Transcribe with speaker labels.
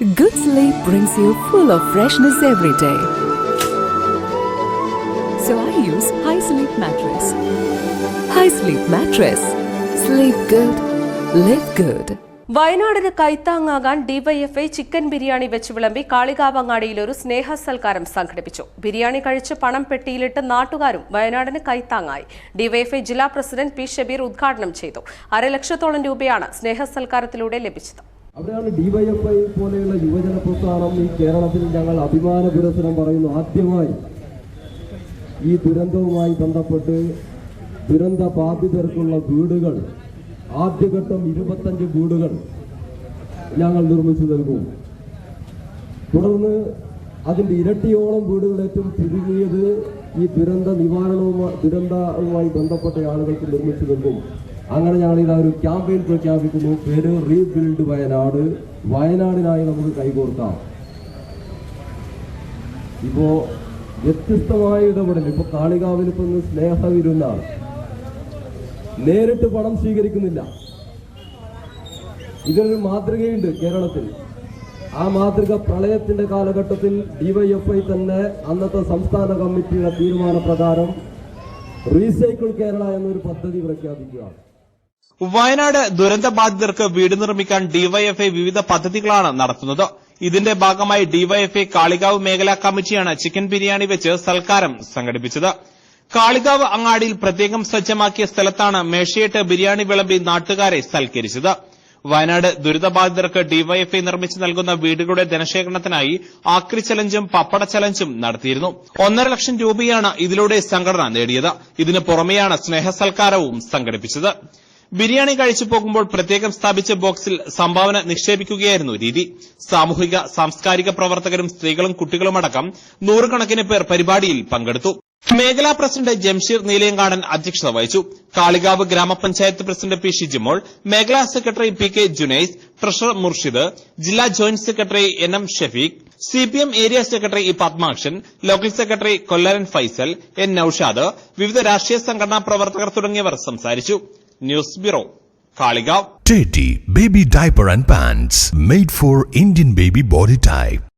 Speaker 1: Good sleep brings you full of freshness every day. So I use High Sleep Mattress. High Sleep Mattress. Sleep good, live good.
Speaker 2: വയനാടിന് കൈത്താങ്ങാകാൻ DYFI chicken biryani വെച്ച് വിളമ്പി കാളികാവങ്ങാടിയിൽ ഒരു സ്നേഹ സൽക്കാരം സംഘടിപ്പിച്ചു ബിരിയാണി കഴിച്ച് പണം പെട്ടിയിലിട്ട് നാട്ടുകാരും വയനാടിന് കൈത്താങ്ങായി ഡിവൈഎഫ്ഐ ജില്ലാ പ്രസിഡന്റ് പി ഷബീർ ഉദ്ഘാടനം ചെയ്തു അരലക്ഷത്തോളം രൂപയാണ് സ്നേഹ സൽക്കാരത്തിലൂടെ ലഭിച്ചത്
Speaker 3: അവിടെയാണ് ഡിവൈഎഫ്ഐ പോലെയുള്ള യുവജന പ്രസ്ഥാനം ഈ കേരളത്തിൽ ഞങ്ങൾ അഭിമാന പുരസ്സരം പറയുന്നു. ആദ്യമായി ഈ ദുരന്തവുമായി ബന്ധപ്പെട്ട് ദുരന്ത ബാധിതർക്കുള്ള വീടുകൾ ആദ്യഘട്ടം ഇരുപത്തഞ്ച് വീടുകൾ ഞങ്ങൾ നിർമ്മിച്ചു നൽകും. തുടർന്ന് അതിന്റെ ഇരട്ടിയോളം വീടുകൾ ഏറ്റവും ചുരുങ്ങിയത് ഈ ദുരന്ത നിവാരണവുമായി ദുരന്തവുമായി ബന്ധപ്പെട്ട ആളുകൾക്ക് നിർമ്മിച്ചു നൽകും. അങ്ങനെ ഞങ്ങൾ ഇതാ ഒരു ക്യാമ്പയിൻ പ്രഖ്യാപിക്കുന്നു. പേര് റീബിൽഡ് വയനാട്. വയനാടിനായി നമുക്ക് കൈകോർക്കാം. ഇപ്പോ വ്യത്യസ്തമായ ഇടപെടൽ. ഇപ്പൊ കാളികാവിൽ ഇപ്പൊ സ്നേഹവിരുന്നാണ് നേരിട്ട് പണം സ്വീകരിക്കുന്നില്ല. ഇതിനൊരു മാതൃകയുണ്ട് കേരളത്തിൽ. ആ മാതൃക പ്രളയത്തിന്റെ കാലഘട്ടത്തിൽ ഡിവൈഎഫ്ഐ തന്നെ അന്നത്തെ സംസ്ഥാന കമ്മിറ്റിയുടെ തീരുമാനപ്രകാരം റീസൈക്കിൾ കേരള എന്നൊരു പദ്ധതി പ്രഖ്യാപിക്കുകയാണ്.
Speaker 4: വയനാട് ദുരന്ത ബാധിതർക്ക് വീട് നിർമ്മിക്കാൻ ഡിവൈഎഫ്ഐ വിവിധ പദ്ധതികളാണ് നടത്തുന്നത്. ഇതിന്റെ ഭാഗമായി ഡിവൈഎഫ്ഐ കാളികാവ് മേഖലാ കമ്മിറ്റിയാണ് ചിക്കൻ ബിരിയാണി വെച്ച് സൽക്കാരം സംഘടിപ്പിച്ചത്. കാളികാവ് അങ്ങാടിയിൽ പ്രത്യേകം സജ്ജമാക്കിയ സ്ഥലത്താണ് മേശയിട്ട് ബിരിയാണി വിളമ്പി നാട്ടുകാരെ സൽക്കരിച്ചത്. വയനാട് ദുരിതബാധിതർക്ക് ഡിവൈഎഫ്ഐ നിർമ്മിച്ചു നൽകുന്ന വീടുകളുടെ ധനശേഖരണത്തിനായി ആക്രി ചലഞ്ചും പപ്പട ചലഞ്ചും നടത്തിയിരുന്നു. ഒന്നര ലക്ഷം രൂപയാണ് ഇതിലൂടെ സംഘടന നേടിയത്. ഇതിനു പുറമെയാണ് സ്നേഹസൽക്കാരവും സംഘടിപ്പിച്ചത്. ബിരിയാണി കഴിച്ചു പോകുമ്പോൾ പ്രത്യേകം സ്ഥാപിച്ച ബോക്സിൽ സംഭാവന നിക്ഷേപിക്കുകയായിരുന്നു രീതി. സാമൂഹിക സാംസ്കാരിക പ്രവർത്തകരും സ്ത്രീകളും കുട്ടികളുമടക്കം നൂറുകണക്കിന് പേർ പരിപാടിയിൽ പങ്കെടുത്തു. മേഖലാ പ്രസിഡന്റ് ജംഷീർ നീലയങ്കാടൻ അധ്യക്ഷത വഹിച്ചു. കാളികാവ് ഗ്രാമപഞ്ചായത്ത് പ്രസിഡന്റ് പി ഷിജിമോൾ മേഖലാ secretary P K Junais treasurer Murshid ജില്ലാ joint secretary N M Shefeeq C P M area secretary E Padmakshan local secretary Kollaran Faisal N Noushad വിവിധ രാഷ്ട്രീയ സംഘടനാ പ്രവർത്തകർ തുടങ്ങിയവർ സംസാരിച്ചു. News bureau Kalikavu
Speaker 5: Teddy Baby Diaper and Pants made for Indian baby body type.